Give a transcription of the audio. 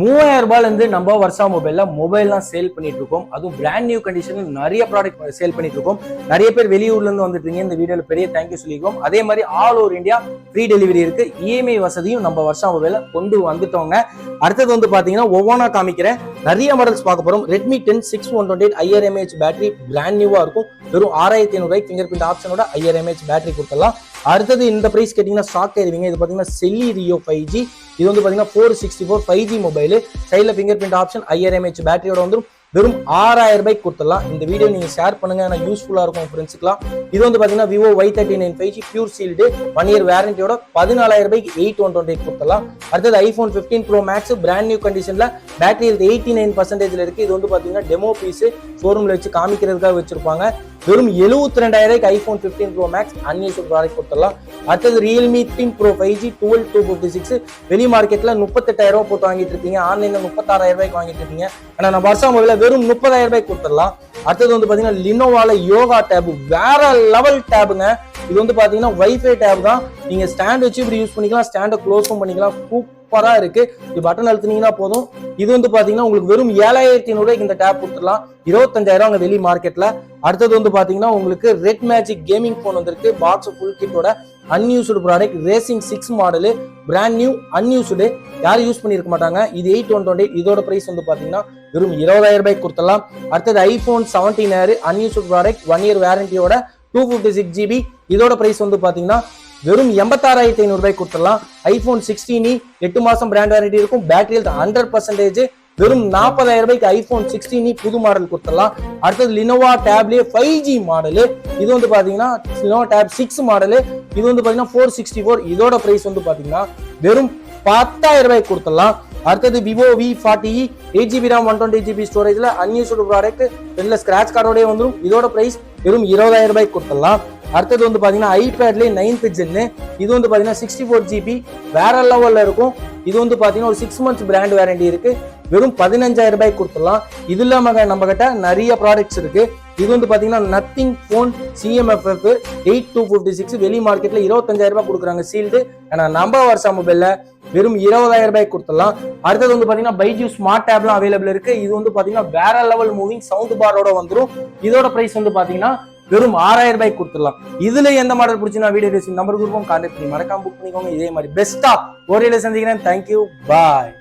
மூவாயிரம் ரூபாயிலேருந்து நம்ம வருஷா மொபைலில் மொபைல்லாம் சேல் பண்ணிட்டு இருக்கோம். அதுவும் பிராண்ட் நியூ கண்டிஷனில் நிறைய ப்ராடக்ட் சேல் பண்ணிட்டு இருக்கோம். நிறைய பேர் வெளியூர்லேருந்து வந்துட்டு இந்த வீடியோவில் பெரிய தேங்க்யூ சொல்லியிருக்கோம் அதே மாதிரி all over India free delivery இருக்கு. இஎம்ஐ வசதியும் நம்ம வருஷா மொபைலில் கொண்டு வந்துட்டோங்க. அடுத்தது வந்து பார்த்தீங்கன்னா ஒவ்வொன்றா காமிக்கிறேன். நிறைய மாடல்ஸ் பார்க்க போகிறோம் Redmi ten six one twenty eight IR mAh battery brand நியூவாக இருக்கும். வெறும் ஆறாயிரத்தி ஐநூறு ஃபிங்கர் பிரிண்ட் ஆப்ஷனோட ஐஆர் எம்ஏஹெச் பேட்டரி கொடுத்துடலாம். அடுத்தது இந்த ப்ரைஸ் கேட்டிங்கன்னா ஷாக் ஆயிருவீங்க இது பார்த்தீங்கன்னா செல்லி ரியோ ஃபைவ் ஜி இது வந்து பார்த்தீங்கன்னா four sixty four five G mobile சைடில் finger print option IR mAh பேட்டரியோட வந்துடும் வெறும் ஆறாயிரம் ரூபாய்க்கு கொடுத்துடலாம். இந்த வீடியோ நீங்க ஷேர் பண்ணுங்க. ஏன்னா யூஸ்ஃபுல்லா இருக்கும் ஃப்ரெண்ட்ஸ்க்குலாம் இது வந்து பாத்தீங்கன்னா Vivo Y thirty nine five G pure sealed one year வேரண்டியோட பதினாலாயிரம் ரூபாய்க்கு எயிட் ஒன் டுவெண்ட்டி கொடுத்துடலாம். அடுத்தது iPhone fifteen pro max brand new கண்டிஷன்ல பேட்டரி எயிட்டி நைன் பர்சன்டேஜ்ல இருக்கு. இது வந்து பாத்தீங்கன்னா டெமோ பீஸ் ஷோரூம்ல வச்சு காமிக்கிறதுக்காக வச்சிருப்பாங்க. வெறும் எழுபத்தி ரெண்டாயிரம் iPhone fifteen pro max unused product கொடுத்துடலாம். அடுத்தது Realme team pro five G dual two fifty six வெளி மார்க்கெட்டில் முப்பத்தெட்டாயிரம் ரூபாய் போட்டு வாங்கிட்டு இருக்கீங்க. ஆன்லைனில் முப்பத்தாறாயிரம் ரூபாய்க்கு வாங்கிட்டு இருக்கீங்க. ஆனால் நான் வருஷம் மொபைல வெறும் முப்பதாயிரம் ரூபாய்க்கு கொடுத்துடலாம். அடுத்தது வந்து பார்த்தீங்கன்னா லினோவால யோகா டேப் வேற லெவல் டேபுங்க இது வந்து பார்த்தீங்கன்னா வைஃபை டேப் தான். நீங்கள் ஸ்டாண்ட் வச்சு இப்படி யூஸ் பண்ணிக்கலாம். ஸ்டாண்டை க்ளோஸும் பண்ணிக்கலாம். சூப்பராக இருக்கு. இது பட்டன் அழுத்துனீங்கன்னா போதும். இது வந்து பாத்தீங்கன்னா உங்களுக்கு வெறும் ஏழாயிரத்தி ஐநூறுக்கு இந்த டேப் கொடுத்துடலாம். இருபத்தஞ்சாயிரம் அங்கே வெளி மார்க்கெட்ல அடுத்தது வந்து பாத்தீங்கன்னா உங்களுக்கு ரெட் மேஜிக் கேமிங் போன் வந்திருக்கு. Box full கிட்டோட unused product racing six model brand new unused யாரும் யூஸ் பண்ணியிருக்க மாட்டாங்க. இது எயிட் ஒன் டுவெண்ட்டி இதோட பிரைஸ் வந்து பாத்தீங்கன்னா வெறும் இருபதாயிரம் ரூபாய்க்கு கொடுத்துடலாம். அடுத்தது iPhone seventeen air unused product one year வேரண்டியோட two fifty six GB இதோட பிரைஸ் வந்து பாத்தீங்கன்னா வெறும் எண்பத்தாறாயிரத்தி ஐநூறு ரூபாய்க்கு கொடுத்துடலாம். ஐபோன் சிக்ஸ்டீனி எட்டு மாசம் பிராண்ட் வாரண்டி இருக்கும். பேட்டரி ஹெல்த் ஹண்ட்ரட் பர்சன்டேஜ் வெறும் நாற்பதாயிரம் ரூபாய்க்கு ஐபோன் சிக்ஸ்டீனி புது மாடல் கொடுத்துடலாம். அடுத்தது லினோவா டேப்லேயே ஃபைவ் ஜி மாடலு இது வந்து பாத்தீங்கன்னா லினோவா டேப் சிக்ஸ் மாடலு இது வந்து பாத்தீங்கன்னா ஃபோர் சிக்ஸ்டி ஃபோர் இதோட பிரைஸ் வந்து பாத்தீங்கன்னா வெறும் பத்தாயிரம் ரூபாய்க்கு கொடுத்துடலாம். அடுத்தது Vivo V forty eight GB RAM one twenty GB ஸ்டோரேஜ்ல unused product வெளில ஸ்கிராச் கார்டோடய வந்துடும் இதோட பிரைஸ் வெறும் இருபதாயிரம் ரூபாய்க்கு கொடுத்துடலாம். அடுத்தது வந்து பார்த்தீங்கன்னா ஐபேட்லேயே நைன்த் ஜென்னு இது வந்து பார்த்தீங்கன்னா சிக்ஸ்டி ஃபோர் ஜிபி வேற லெவலில் இருக்கும். இது வந்து பார்த்தீங்கன்னா ஒரு சிக்ஸ் மந்த்ஸ் பிராண்ட் வேரண்டி இருக்குது வெறும் பதினஞ்சாயிரம் ரூபாய்க்கு கொடுத்துடலாம். இது இல்லாமல் நம்ம கிட்ட நிறைய ப்ராடக்ட்ஸ் இருக்குது இது வந்து பார்த்தீங்கன்னா nothing phone CMF eight two fifty six வெளி மார்க்கெட்டில் இருபத்தஞ்சாயிரம் ரூபாய் கொடுக்குறாங்க சீல்டு ஆனால் நம்ம வருஷம் மொபைலில் வெறும் இருபதாயிரம் ரூபாய்க்கு கொடுத்துடலாம். அடுத்தது வந்து பார்த்தீங்கன்னா பைஜூ ஸ்மார்ட் டேப்லாம் அவைலபிள் இருக்குது இது வந்து பார்த்தீங்கன்னா வேற லெவல் மூவிங் சவுண்ட் பாரோட வந்துடும் இதோட ப்ரைஸ் வந்து பார்த்தீங்கன்னா வெறும் ஆறாயிரம் ரூபாய்க்கு கொடுத்துடலாம். இதுல எந்த மாடல் பிடிச்சினா வீடியோ பேசி நம்பர் கொடுப்போம். கான்டாக்ட் பண்ணி மறக்காம புக் பண்ணிக்கோங்க. இதே மாதிரி பெஸ்டா ஒரே சந்திக்கிறேன். Thank you bye